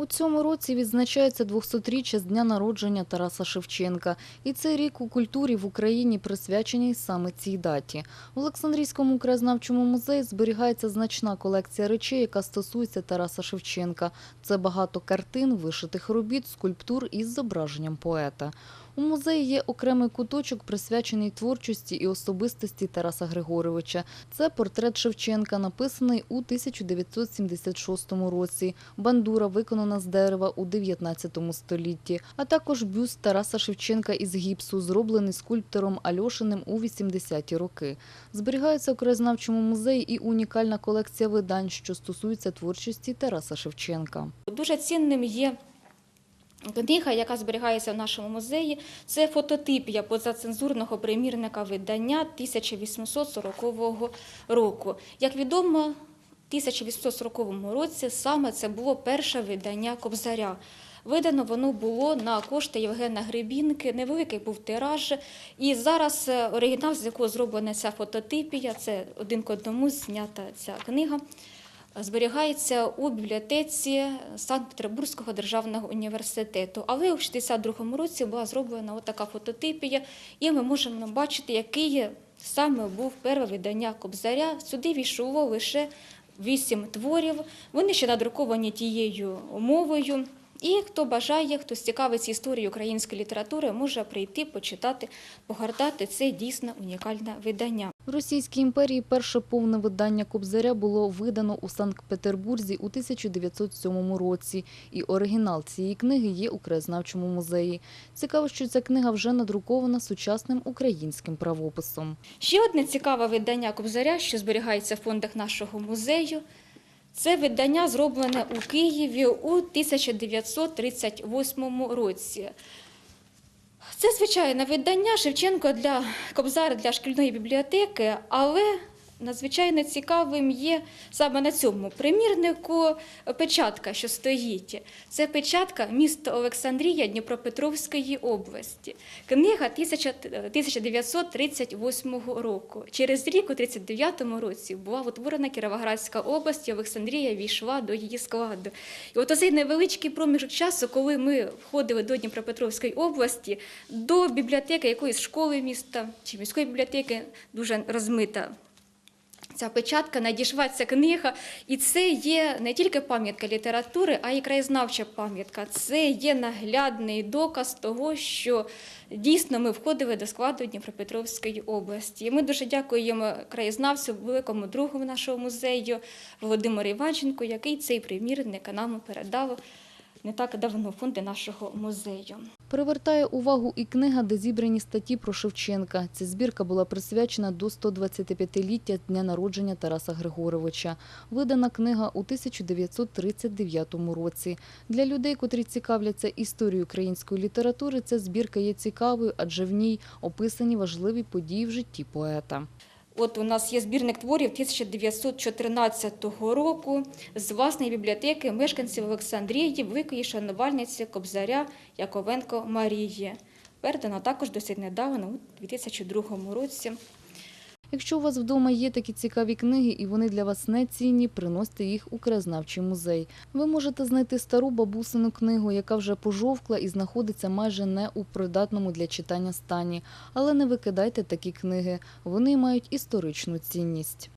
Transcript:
У цьому році відзначається 200-річчя з дня народження Тараса Шевченка. І цей рік у культурі в Україні присвячений саме цій даті. В Олександрійському краєзнавчому музеї зберігається значна колекція речей, яка стосується Тараса Шевченка. Це багато картин, вишитих робіт, скульптур із зображенням поета. У музеї є окремий куточок, присвячений творчості і особистості Тараса Григоровича. Це портрет Шевченка, написаний у 1976 році. Бандура виконана з дерева у 19 столітті, а також бюст Тараса Шевченка із гіпсу, зроблений скульптором Альошиним у 80-ті роки. Зберігається у краєзнавчому музеї і унікальна колекція видань, що стосуються творчості Тараса Шевченка. Дуже цінним є книга, яка зберігається в нашому музеї. Це фототипія позацензурного примірника видання 1840 року. Як відомо, в 1840 році саме це було перше видання Кобзаря. Видано воно було на кошти Євгена Гребінки, невеликий був тираж. І зараз е, оригінал, з якого зроблена ця фототипія, це один к одному знята ця книга зберігається у бібліотеці Санкт-Петербурзького державного університету. Але у 62-му році була зроблена отака фототипія, і ми можемо бачити, який саме був перше видання Кобзаря. Сюди війшло лише вісім творів. Вони ще надруковані тією мовою. І хто бажає, хто цікавиться історією української літератури, може прийти, почитати, погортати. Це дійсно унікальне видання. В Російській імперії перше повне видання Кобзаря було видано у Санкт-Петербурзі у 1907 році, і оригінал цієї книги є у краєзнавчому музеї. Цікаво, що ця книга вже надрукована сучасним українським правописом. Ще одне цікаве видання Кобзаря, що зберігається в фондах нашого музею. Це видання зроблене у Києві у 1938 році. Це звичайне видання Шевченко для Кобзар для шкільної бібліотеки, але надзвичайно цікавим є саме на цьому примірнику печатка, що стоїть. Це печатка міста Олександрія Дніпропетровської області. Книга 1938 року. Через рік, у 1939 році, була утворена Кіровоградська область, і Олександрія війшла до її складу. І от оцей невеличкий проміжок часу, коли ми входили до Дніпропетровської області, до бібліотеки якоїсь школи міста чи міської бібліотеки, дуже розмита Ця печатка надійшла ця книга, і це є не тільки пам'ятка літератури, а й краєзнавча пам'ятка. Це є наглядний доказ того, що дійсно ми входили до складу Дніпропетровської області. І ми дуже дякуємо краєзнавцю, великому другу нашого музею Володимиру Іванченку, який цей примірник нам передав не так давно фонди нашого музею. Привертає увагу і книга, де зібрані статті про Шевченка. Ця збірка була присвячена до 125-ліття дня народження Тараса Григоровича. Видана книга у 1939 році. Для людей, котрі цікавляться історією української літератури, ця збірка є цікавою, адже в ній описані важливі події в житті поета. От у нас є збірник творів 1914 року з власної бібліотеки мешканців Олександрії, великої шанувальниці Кобзаря Яковенко Марії. Передана також досить недавно, у 2002 році. Якщо у вас вдома є такі цікаві книги і вони для вас не цінні, приносьте їх у краєзнавчий музей. Ви можете знайти стару бабусину книгу, яка вже пожовкла і знаходиться майже не у придатному для читання стані. Але не викидайте такі книги, вони мають історичну цінність.